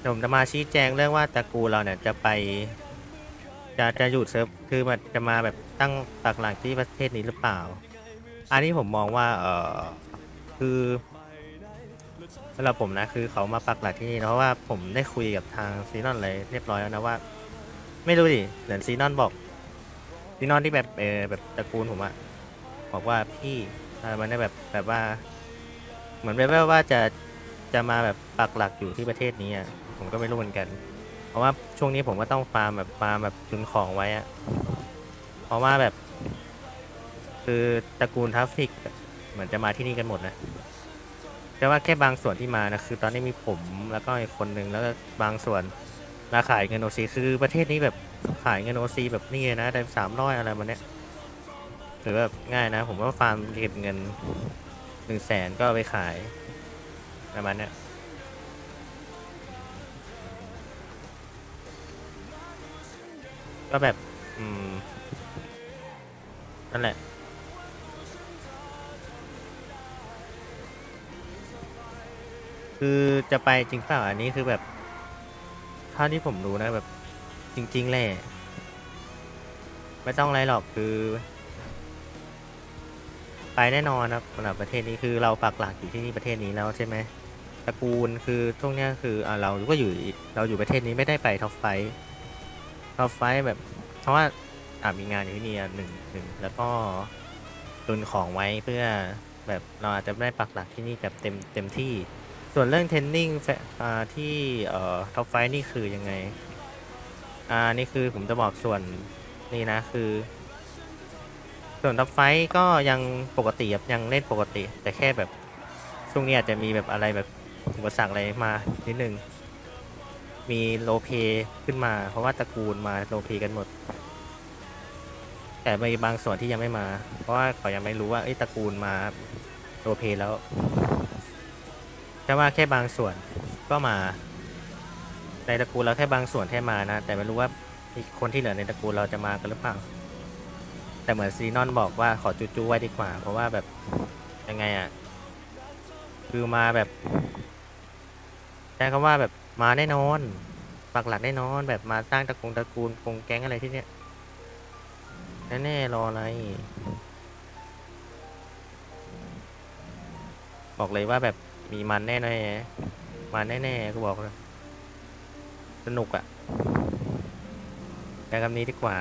เดี๋ยวผมจะมาชี้แจงเรื่องว่าตระกูลเราเนี่ยจะไป จะจะหยุดเซิร์ฟคือมันจะมาแบบตั้งปักหลักที่ประเทศนี้หรือเปล่า อันนี้ผมมองว่าเออคือสำหรับผมนะคือเขามาปักหลักที่นี่เพราะว่าผมได้คุยกับทางซีนอนเลยเรียบร้อยแล้วนะว่า ไม่รู้ดิเหมือนซีนอนบอกซีนอนที่แบบเออแบบตระกูลผมอะบอกว่าพี่มันได้แบบแบบว่า เหมือนแบบว่าจะจะมาแบบปักหลักอยู่ที่ประเทศนี้อะ ผมก็ไม่รู้เหมือนกัน เพราะว่าช่วงนี้ผมก็ต้องฟาร์มแบบฟาร์มแบบตุนของไว้อะเพราะว่าแบบ คือตระกูลทัฟฟิกเหมือนจะมาที่นี่กันหมดนะแต่ว่าแค่บางส่วนที่มานะคือ ตอนนี้มีผมแล้วก็อีกคนนึงแล้วก็บางส่วนมาขายเงินโอซีคือประเทศนี้แบบขายเงินโอซีแบบนี่นะได้สามร้อยอะไรมาเนี้ยหรือแบบง่ายนะ ผมว่าฟาร์มเก็บเงินหนึ่งแสนก็ไปขายประมาณเนี้ย ก็แบบ อืม นั่นแหละ คือจะไปจริงเปล่าอันนี้คือแบบเท่าที่ผมรู้นะแบบ จริง ๆ แหละ ไม่ต้องอะไรหรอกคือ ไปแน่นอนครับสำหรับประเทศนี้คือเราปักหลักอยู่ที่นี่ประเทศนี้แล้วใช่ไหมตระกูลคือช่วงเนี้ยคืออ่าเราก็อยู่เราอยู่ประเทศนี้ไม่ได้ไปท็อปไฟท์ ท็อปไฟท์แบบ เพราะว่าอ่ามีงานอยู่ที่นี่อะหนึ่งหนึ่งแล้วก็ตุนของไว้เพื่อแบบเราอาจจะไม่ได้ปักหลักที่นี่แบบเต็มเต็มที่ ส่วนเรื่องเทรนนิ่งอ่าที่เอ่อท็อปไฟท์นี่คือยังไง อ่านี่คือผมจะบอกส่วนนี่นะคือ ส่วนท็อปไฟท์ก็ยังปกติครับยังเล่นปกติ แต่แค่แบบช่วงนี้อาจจะมีแบบอะไรแบบอุปสรรคอะไรมานิดนึง มีโลเพขึ้นมา เพราะว่าตระกูลมาโลเพกันหมด แต่มีบางส่วนที่ยังไม่มา เพราะว่าเขายังไม่รู้ว่าเอ้ตระกูลมาโลเพแล้วแค่ว่าแค่บางส่วนก็มา ในตระกูลเราแค่บางส่วนแค่มานะ แต่ไม่รู้ว่าอีกคนที่เหลือในตระกูลเราจะมากันหรือเปล่า แต่เหมือนซีนอนบอกว่าขอจูๆไว้ดีกว่า เพราะว่าแบบยังไงอะ่ะคือมาแบบใช้คำว่าแบบ มาแน่นอนปักหลักแน่นอนแบบมาสร้างตระกูลตระกูลกงแก๊งอะไรที่เนี้ยแน่ๆรออะไร บอกเลยว่าแบบมีมันแน่ๆมันแน่ๆก็บอกเลยสนุกอะใช้คำนี้ดีกว่า